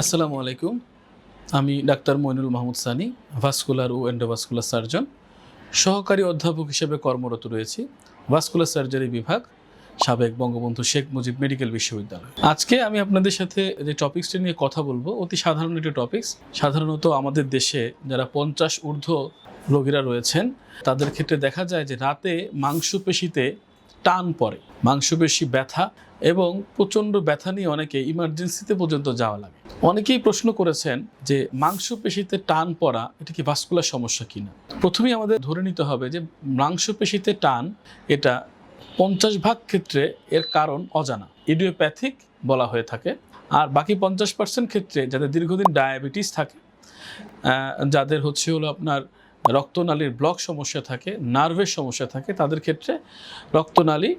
আসসালামু আলাইকুম। আমি ডাক্তার মইনুল মাহমুদ সানি, ভাস্কুলার ও এন্ডোভাস্কুলার সার্জন সহকারী অধ্যাপক হিসেবে কর্মরত রয়েছি, ভাস্কুলার সার্জারি বিভাগ, সাবেক বঙ্গবন্ধু শেখ মুজিব মেডিকেল বিশ্ববিদ্যালয়। আজকে আমি আপনাদের সাথে যে টপিক্সটি নিয়ে কথা বলব, অতি সাধারণ একটি টপিক্স সাধারণত আমাদের দেশে যারা পঞ্চাশ ঊর্ধ্ব রোগীরা রয়েছেন, তাদের ক্ষেত্রে দেখা যায় যে রাতে মাংসপেশিতে টান পড়ে। মাংসপেশি ব্যথা এবং প্রচণ্ড ব্যথা নিয়ে অনেকে ইমার্জেন্সিতে পর্যন্ত যাওয়া লাগে। অনেকেই প্রশ্ন করেছেন যে মাংসপেশিতে টান পড়া, এটা কি ভাস্কুলার সমস্যা কিনা? প্রথমেই আমাদের ধরে নিতে হবে যে মাংসপেশিতে টান, এটা পঞ্চাশ ভাগ ক্ষেত্রে এর কারণ অজানা। ইডিওপ্যাথিক বলা হয়ে থাকে। আর বাকি পঞ্চাশ পার্সেন্ট ক্ষেত্রে যাদের দীর্ঘদিন ডায়াবেটিস থাকে যাদের হচ্ছে হলো আপনার রক্তনালীর ব্লক সমস্যা থাকে নার্ভের সমস্যা থাকে, তাদের ক্ষেত্রে রক্তনালী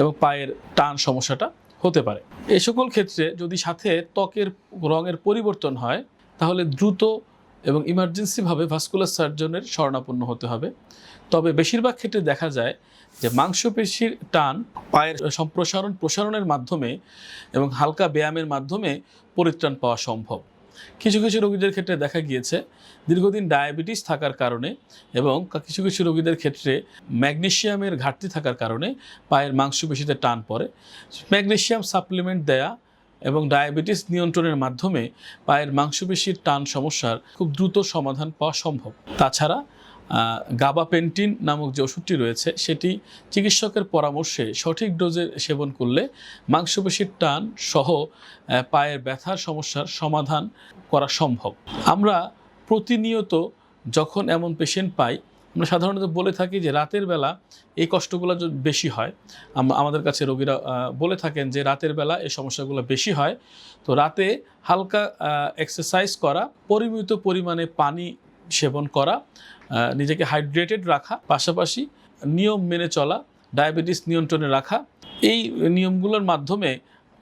এবং পায়ের টান সমস্যাটা হতে পারে। এ সকল ক্ষেত্রে যদি সাথে ত্বকের রঙের পরিবর্তন হয়, তাহলে দ্রুত এবং ইমার্জেন্সিভাবে ভাস্কুলার সার্জনের শরণাপন্ন হতে হবে। তবে বেশিরভাগ ক্ষেত্রে দেখা যায় যে মাংসপেশির টান পায়ের সম্প্রসারণ প্রসারণের মাধ্যমে এবং হালকা ব্যায়ামের মাধ্যমে পরিত্রাণ পাওয়া সম্ভব। কিছু কিছু রোগীদের ক্ষেত্রে দেখা গিয়েছে দীর্ঘদিন ডায়াবেটিস থাকার কারণে এবং কিছু কিছু রোগীদের ক্ষেত্রে ম্যাগনেশিয়ামের ঘাটতি থাকার কারণে পায়ের মাংসপেশিতে টান পড়ে। ম্যাগনেশিয়াম সাপ্লিমেন্ট দেয়া এবং ডায়াবেটিস নিয়ন্ত্রণের মাধ্যমে পায়ের মাংসপেশির টান সমস্যার খুব দ্রুত সমাধান পাওয়া সম্ভব। তাছাড়া গাবাপেন্টিন নামক যে ওষুধটি রয়েছে, সেটি চিকিৎসকের পরামর্শে সঠিক ডোজে সেবন করলে মাংসপেশির টান সহ পায়ের ব্যথার সমস্যার সমাধান করা সম্ভব। আমরা প্রতিনিয়ত যখন এমন পেশেন্ট পাই, আমরা সাধারণত বলে থাকি যে রাতের বেলা এই কষ্টগুলো যদি বেশি হয়। আমাদের কাছে রোগীরা বলে থাকেন যে রাতের বেলা এই সমস্যাগুলো বেশি হয়। তো রাতে হালকা এক্সারসাইজ করা, পরিমিত পরিমাণে পানি সেবন করা নিজেকে হাইড্রেটেড রাখা, পাশাপাশি নিয়ম মেনে চলা, ডায়াবেটিস নিয়ন্ত্রণে রাখা, এই নিয়মগুলোর মাধ্যমে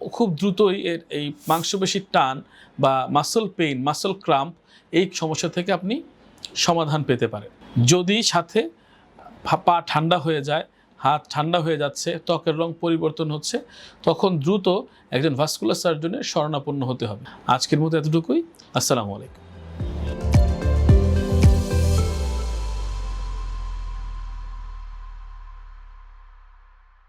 খুব দ্রুতই এর এই মাংসপেশির টান বা মাসল পেইন মাসল ক্রাম্প এই সমস্যা থেকে আপনি সমাধান পেতে পারেন। যদি সাথে পা ঠান্ডা হয়ে যায়, হাত ঠান্ডা হয়ে যাচ্ছে, ত্বকের রং পরিবর্তন হচ্ছে, তখন দ্রুত একজন ভাস্কুলার সার্জনের শরণাপন্ন হতে হবে। আজকের মতো এতটুকুই। আসসালামু আলাইকুম।